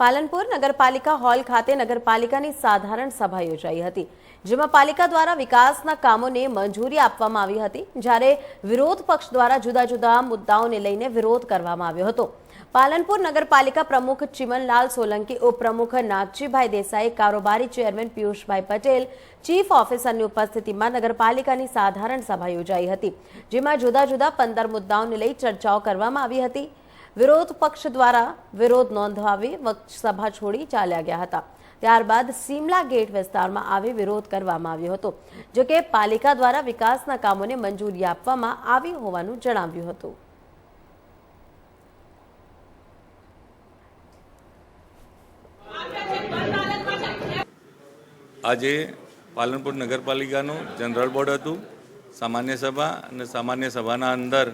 પાલનપુર નગરપાલિકા હોલ ખાતે નગરપાલિકાની સાધારણ સભા યોજાઈ હતી, જેમાં પાલિકા દ્વારા વિકાસના કામોને મંજૂરી આપવામાં આવી હતી, જ્યારે વિરોધ પક્ષ દ્વારા જુદા જુદા મુદ્દાઓને લઈને વિરોધ કરવામાં આવ્યો હતો. પાલનપુર નગરપાલિકા પ્રમુખ ચિમનલાલ સોલંકી, ઉપપ્રમુખ નાગજીભાઈ દેસાઈ, કારોબારી ચેરમેન પિયુષભાઈ પટેલ, ચીફ ઓફિસરની ઉપસ્થિતિમાં નગરપાલિકાની સાધારણ સભા યોજાઈ હતી, જેમાં જુદા જુદા પંદર મુદ્દાઓને લઈ ચર્ચાઓ કરવામાં આવી હતી. વિરોધ પક્ષ દ્વારા વિરોધ નોંધાવી સભા છોડી ચાલ્યા ગયા હતા. ત્યારબાદ સીમલા ગેટ વિસ્તારમાં આવી વિરોધ કરવામાં આવ્યો હતો, જો કે પાલિકા દ્વારા વિકાસના કામોને મંજૂરી આપવામાં આવી હોવાનું જણાવ્યું હતું. આજે પાલનપુર નગરપાલિકાનું જનરલ બોર્ડ હતું. સામાન્ય સભા અને સામાન્ય સભાના અંદર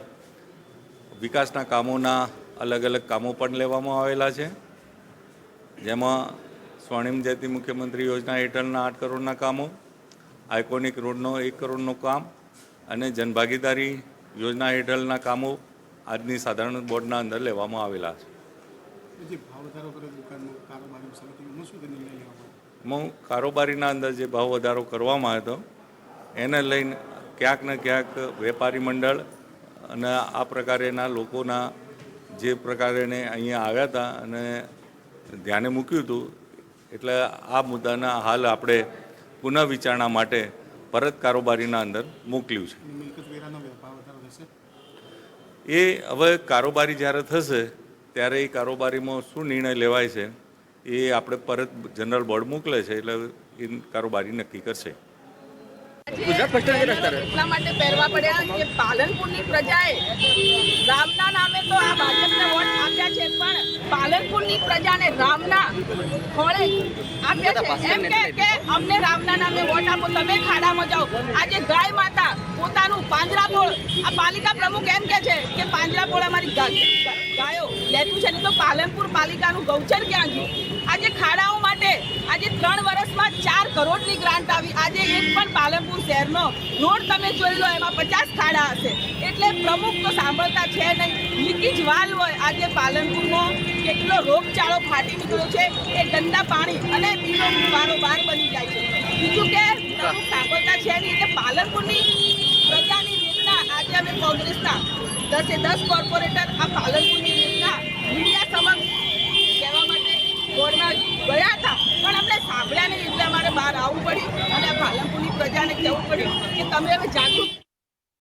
વિકાસના કામોના અલગ અલગ કામો પણ લેવામાં આવેલા છે. જેમાં સ્વર્ણિમ જયંતિ મુખ્યમંત્રી યોજના હેઠળના આઠ કરોડના કામો આઇકોનિક રોડનો એક કરોડનું કામ અને જનભાગીદારી યોજના હેઠળના કામો આજની સાધારણ બોર્ડના અંદર લેવામાં આવેલા છે. માં કારોબારીના અંદર જે ભાવ વધારો કરવામાં આવ્યો હતો એને લઈને ક્યાંક ને ક્યાંક વેપારી મંડળ અને આ પ્રકારેના લોકોના જે પ્રકારેને અહીંયા આવ્યા હતા અને ધ્યાને મૂક્યું હતું એટલે આ મુદ્દાના હાલ આપણે પુનઃ વિચારણા માટે પરત કારોબારીના અંદર મોકલ્યું છે. એ હવે કારોબારી જ્યારે થશે ત્યારે એ કારોબારીમાં શું નિર્ણય લેવાય છે એ આપણે પરત જનરલ બોર્ડ મોકલે છે એટલે એ કારોબારી નક્કી કરશે. ગુજરાત એટલા માટે પહેરવા પડ્યા કે પાલનપુરની પ્રજાએ રામના નામે તો આ ભાજપને વોટ આપ્યા છે પણ પાલનપુરની પ્રજાને રામના ખોળે આપ્યા છે. એમ કે કે અમને રામના નામે વોટ આપો તમે ખાડામાં જાઓ. આજે ગાય માતા પોતાનું પાંજરાપોળ આ પાલિકા પ્રમુખ એમ કે છે કે પાંજરાપોળ અમારી ગાયો લેતું છે ને તો પાલનપુર પાલિકાનું ગૌચર ક્યાં ગયું આજે ખાડાઓ માટે આજે ત્રણ વર્ષમાં ચાર કરોડની ગ્રાન્ટ આવી. આજે એક પણ પાલનપુર શહેરનો રોડ તમે જોઈ લો, એમાં પચાસ ખાડા હશે. એટલે પ્રમુખ તો સાંભળતા છે નહીં. લીકેજ વાલ હોય. આજે પાલનપુરનો કેટલો રોગચાળો ફાટી નીકળ્યો છે એ ગંદા પાણી અને પીલો બારોબાર બની જાય છે. બીજું કે પ્રમુખ સાંભળતા છે નહીં. એટલે પાલનપુરની પ્રજાની વેદના આજે અમે કોંગ્રેસના દસે દસ કોર્પોરેટર આ પાલનપુરની વેદના મીડિયા સમક્ષ કહેવા માટે બોર્ડમાં ગયા હતા પણ અમને સાંભળ્યા નહીં એટલે અમારે બહાર આવવું પડ્યું અને આ પાલનપુરની પ્રજાને કહેવું પડ્યું કે તમે હવે જાગૃત